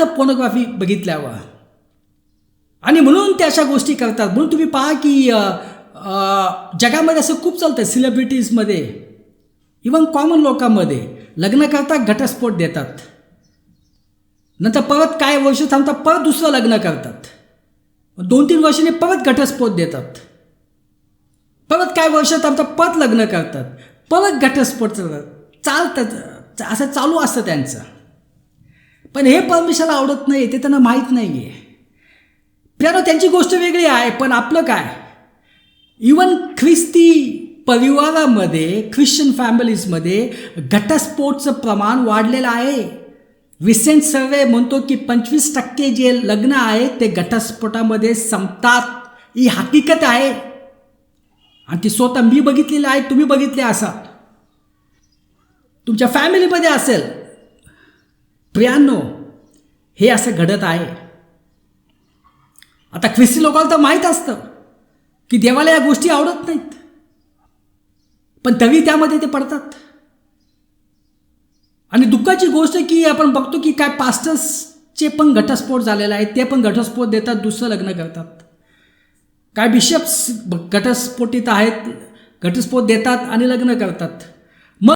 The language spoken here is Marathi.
चालतं पोर्नोग्राफी बघितल्यावर. आणि म्हणून त्या अशा गोष्टी करतात. म्हणून तुम्ही पहा की जगामध्ये असं खूप चालतं सेलिब्रिटीजमध्ये इवन कॉमन लोकांमध्ये. लग्न करता घटस्फोट देतात. नंतर परत काय वर्ष थांबतात परत दुसरं लग्न करतात. दोन तीन वर्षांनी परत घटस्फोट देतात. परत काय वर्ष थांबतात परत लग्न करतात. परत घटस्फोट चालतात. चालतं असं चालू असतं त्यांचं. पण हे परमेश्वराला आवडत नाही ते त्यांना माहीत नाही आहे प्यानो त्यांची गोष्ट वेगळी आहे पण आपलं काय? इवन ख्रिस्ती परिवारामध्ये ख्रिश्चन फॅमिलीजमध्ये घटस्फोटचं प्रमाण वाढलेलं आहे. विसेंट सर्वे म्हणतो की पंचवीस टक्के जे लग्न आहे ते घटस्फोटामध्ये संपतात. ही हकीकत आहे. आणि ती स्वतः मी बघितलेली आहे तुम्ही बघितले असाल. तुमच्या फॅमिलीमध्ये असेल. प्रियांनो हे असं घडत आहे. आता ख्रिस्ती लोकांना तर माहीत असतं की देवाला या गोष्टी आवडत नाहीत. पण तरी त्यामध्ये ते पडतात. आणि दुःखाची गोष्ट की आपण बघतो की काय पास्टर्सचे पण घटस्फोट झालेला आहे ते पण घटस्फोट देतात दुसरं लग्न करतात. काय बिशप्स घटस्फोटित आहेत घटस्फोट देतात आणि लग्न करतात.